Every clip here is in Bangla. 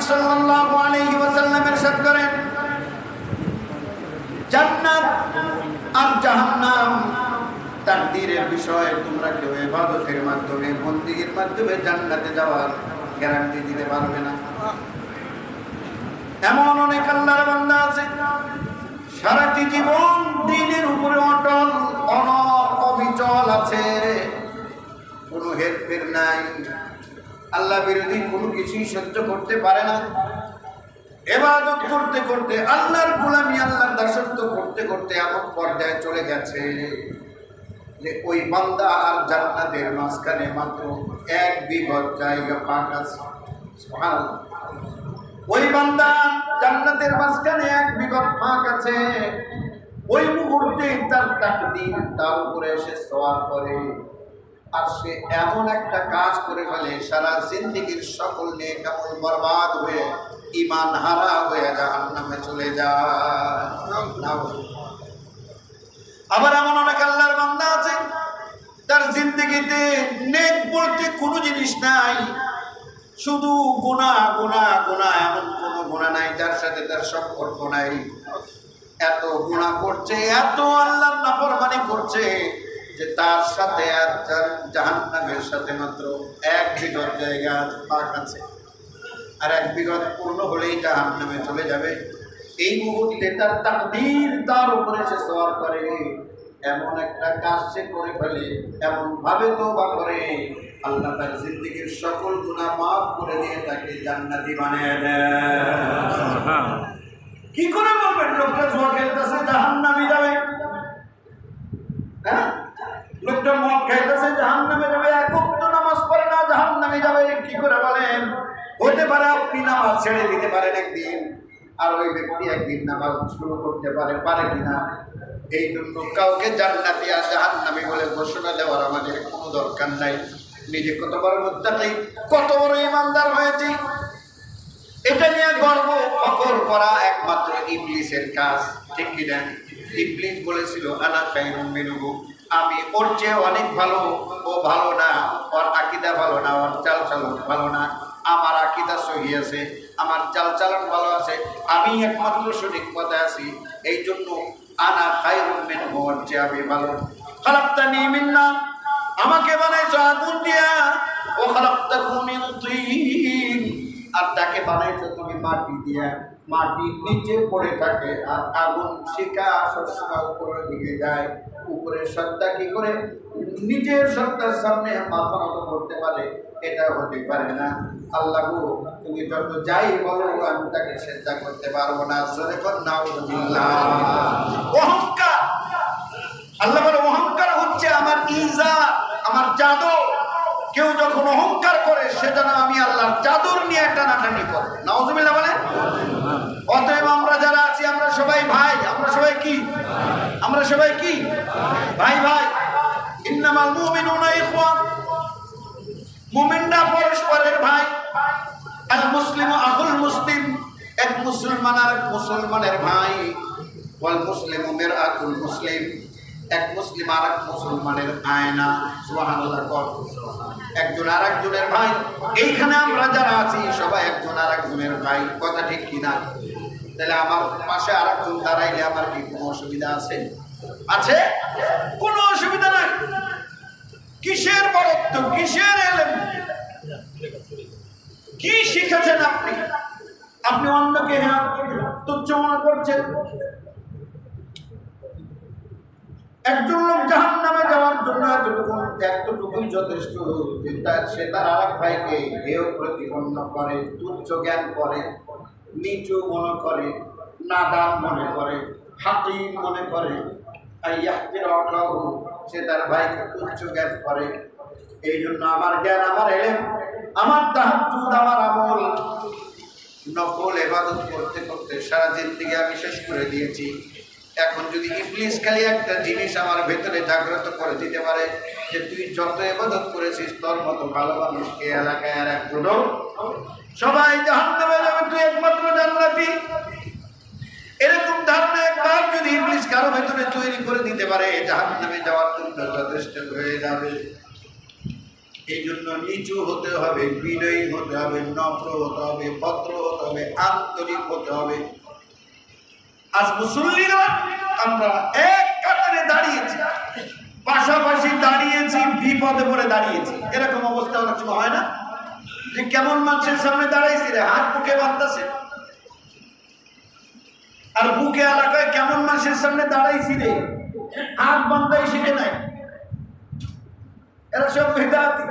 সাল্লাল্লাহু এমন অনেক আল্লাহর বান্দা আছে, সারাটি জীবন দিনের উপরে অটল, অনর, অবিচল আছে কোনো হেরফের নাই। আল্লাহ বিরোধী কোনো কিছুই সহ্য করতে পারে না। এবাদত করতে করতে, আল্লাহর গোলামি আল্লাহর দাসত্ব করতে করতে এমন পর্যায়ে চলে গেছে যে ওই বান্দা আর জান্নাতের মাঝখানে মাত্র এক বিঘত জায়গা পাক ওই বান্দা জান্নাতের মাঝখানে এক বিঘত ফাঁক আছে। ওই মুহূর্তে তার তাকদীর তার উপরে এসে সওয়ার করে। আর সে এমন একটা কাজ করে ফেলে, সারা জিন্দিগির সকল নিয়ে কেমন বরবাদ হয়ে ইমান হারা হয়ে জাহান্নামে চলে যায়। আবার এমন অনেক আল্লাহর বান্দা আছে, তার জিন্দগিতে নেক বলতে কোনো জিনিস নাই, শুধু গোনা গোনা গোনা এমন কোনো গোনা নাই যার সাথে তার সম্পর্ক নাই। এত গোনা করছে, এত আল্লাহর নাফরমানি করছে যে তার সাথে আর জাহান্নামের সাথে মাত্র এক বিঘত জায়গা পাক আছে। আর এক বিঘত পূর্ণ হলেই জাহান্নামে চলে যাবে। এই মুহূর্তে তার তাকদীর তার উপরে সে সওয়ার করে। এমন একটা কাজ সে করে ফেলে এমন ভাবে তোবা করে। আল্লাহ তার জিন্দগির সকল গুণা মাফ করে দিয়ে তাকে জান্নাতি বানিয়ে দেয়। কি করে পারে আপনি নামাজ ছেড়ে দিতে পারেন একদিন, আর ওই ব্যক্তি একদিন নামাজ শুরু করতে পারে পারে কিনা, এই জন্য কাউকে জান্নাতি আর জাহান্নামী বলে ঘোষণা দেওয়ার আমাদের কোনো দরকার নাই। নিজে কত বড় মুত্তাকি, কত বড় ইমানদার হয়েছি। এটা নিয়ে গর্ব ফকর করা একমাত্র ইবলিসের কাজ, ঠিক কিনা ইবলিস বলেছিল আনা খাইরুম মিনহু। আমি, ওর চেয়ে অনেক ভালো, ও ভালো না, ওর আকিদা ভালো না, ওর চাল চালন ভালো না। আমার আকিদা সহি আছে, আমার চাল চালন ভালো আছে, আমি একমাত্র সঠিক পথে আছি এই জন্য আনা খাইরুম মিনহু ওর চেয়ে আমি ভালো খালাক্তানি মিন নার আমাকে বানাইছো আগুন দিয়া, ও খালাক্তাকু মিন তিন। আর তাকে বানাইছো তুমি মাটি দিয়া মাটির নিচে পড়ে থাকে, আর আগুন শিকা সবসময় উপরের দিকে যায়, উপরের সত্তা কি করে? নিজের সত্তার সামনে মাথা করতে পারে, এটা হতে পারে না। আল্লাহ তুমি যত যাই বলো, আমি তাকে চেষ্টা করতে পারব না। নাউজুবিল্লাহ। অহংকার। আল্লাহ বলে, অহংকার হচ্ছে আমার ইজা, আমার জাদর কেউ যখন অহংকার করে, সে যেন আমি আল্লাহর চাদর নিয়ে টানাটানি করে। নওয়াজুবিল্লাহ বলেন? অতএব আমরা যারা আছি, আমরা সবাই ভাই, আমরা সবাই কি? আমরা সবাই কি? ভাই ভাই। ইন্নামাল মুমিনুনা ইখওয়ান। মুমিনরা পরস্পরের ভাই। আল মুসলিম আকুল মুসলিম। এক মুসলমান আর মুসলমানের ভাই। ওয়াল মুসলিম মিরআতুল মুসলিম। এক মুসলিম আর এক মুসলমানের আয়না। সুবহানাল্লাহ, কর। একজন আর একজনের ভাই। এইখানে আমরা যারা আছি, সবাই একজন আর একজনের ভাই। কথা ঠিক কিনা? তাহলে আমার পাশে আর একজন দাঁড়াইলে আমার কি কোনো অসুবিধা আছে? আছে? কোনো অসুবিধা নাই। কিসের বরত্ব, কিসের এলেন কি শিখেছেন আপনি? আপনি অন্যকে হ্যাঁ তুচ্ছ মনে করছেন? একজন লোক জাহান নামে যাওয়ার জন্য এতটুকু, এতটুকুই যথেষ্ট। তার সে তার আর এক ভাইকে হেয় প্রতিপন্ন করে, তুচ্ছ জ্ঞান করে, নিচু মনে করে, নাদান মনে করে হাতি মনে করে। সে তার ভাইকে তুচ্ছ জ্ঞান করে। এই জন্য আমার জ্ঞান, আমার এলেম, আমার তাহাজুদ আমার আমল নকল, এবাদত করতে করতে সারা জিন্দিগি আমি শেষ করে দিয়েছি। এখন যদি ইবলিস খালি একটা জিনিস আমার ভেতরে জাগ্রত করে দিতে পারে যে তুই যত এবাদত করেছিস, তোর মতো ভালো মানুষ এই এলাকায় আর একজনও সবাই জাহান্নামে যাবে তুই একমাত্র জান্নাতি। এরকম ধারণা কারও ভেতরে তৈরি করে দিতে পারে, জাহান্নামে যাওয়ার জন্য যথেষ্ট হয়ে যাবে। এই জন্য নিচু হতে হবে, বিনয়ী হতে হবে, নম্র হতে হবে, ভদ্র হতে হবে, আন্তরিক হতে হবে। আজ মুসল্লিরা, আমরা এক কাতারে দাঁড়িয়েছি, পাশাপাশি দাঁড়িয়েছি, বিপদে পড়ে দাঁড়িয়েছি। এরকম অবস্থা অনেক সময় হয় না? যে কেমন মানুষের সামনে দাঁড়াইছি রে, হাত বুকে বাঁধতেছে। আর বুকে এলাকায় কেমন মানুষের সামনে দাঁড়াইছি রে? হাত বান্ধাই শিখে নাই। এরা সব বেদাতি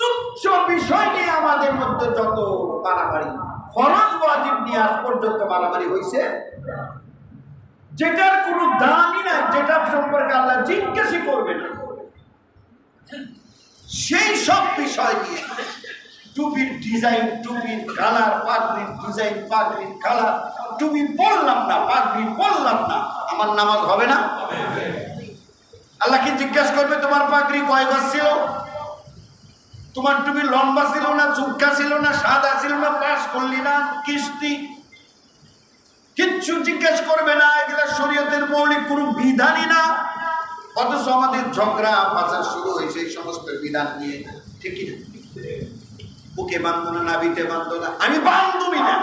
তুচ্ছ বিষয় নিয়ে আমাদের মধ্যে যত মারামারি ফরজ ওয়াজিব নিয়ে আজ পর্যন্ত মারামারি হয়েছে যেটার কোনো দামই নাই, যেটা সম্পর্কে আল্লাহ জিজ্ঞাসা করবে না। সেই সব বিষয় নিয়ে টুপির ডিজাইন টুপির কালার পাগড়ির ডিজাইন পাগড়ির কালার টুপি পড়লাম না পাগড়ি পড়লাম না, আমার নামাজ হবে না? আল্লাহ কি জিজ্ঞাসা করবে, তোমার পাগড়ি কয় গজ ছিল? তোমার টুপি লম্বা ছিল না, চুক্কা ছিল না, সাদা ছিল না পাস করলি না, কিস্তি? কিচ্ছু জিজ্ঞেস করবে না, এগুলা শরীয়তের মৌলিক কোনো বিধানই না। অথচ আমাদের ঝগড়া ফাঁসা শুরু হয়েছে এই সমস্ত বিধান নিয়ে, ঠিক না? বুকে বান্ধ না নাবিতে বান্ধ না আমি বান্ধবই না।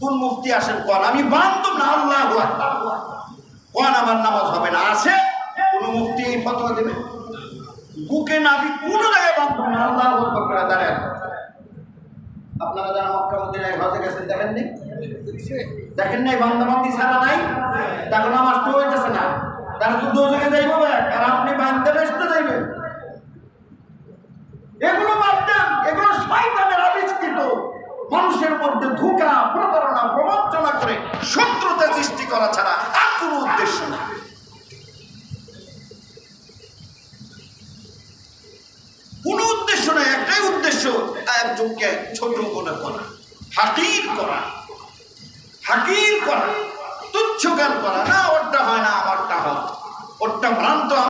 কোন মুক্তি আসেন কন, আমি বান্ধব না, আল্লাহ কন, আমার নামাজ হবে না। আছে? কোন মুফতি এই ফতোয়া দেবে? বুকে নাবি কোন জায়গায় বান্ধব না, আল্লাহ দাঁড়ায় আপনারা যারা মক্কা মদিনায় গেছেন, দেখেন নাই, বান্দাবান্দি ছাড়া নাই? তখন আমার তো হইতেছে না। তারা তো দোজকে যাইব আর আপনি ব্যস্ত যাইবেন এগুলো বাদ দেন এগুলো শয়তানের আবিষ্কৃত। মানুষের মধ্যে ধোঁকা, প্রতারণা প্রবঞ্চনা করে শত্রুতা সৃষ্টি করা ছাড়া আর কোনো উদ্দেশ্য না। কোনো উদ্দেশ্য নাই একটাই উদ্দেশ্য, একজনকে ছোট মনে করা, হাকির করা। হাকির করা, তুচ্ছ জ্ঞান করা, না, ওরটা হয় না, আমারটা হয়। ওরটা ভ্রান্ত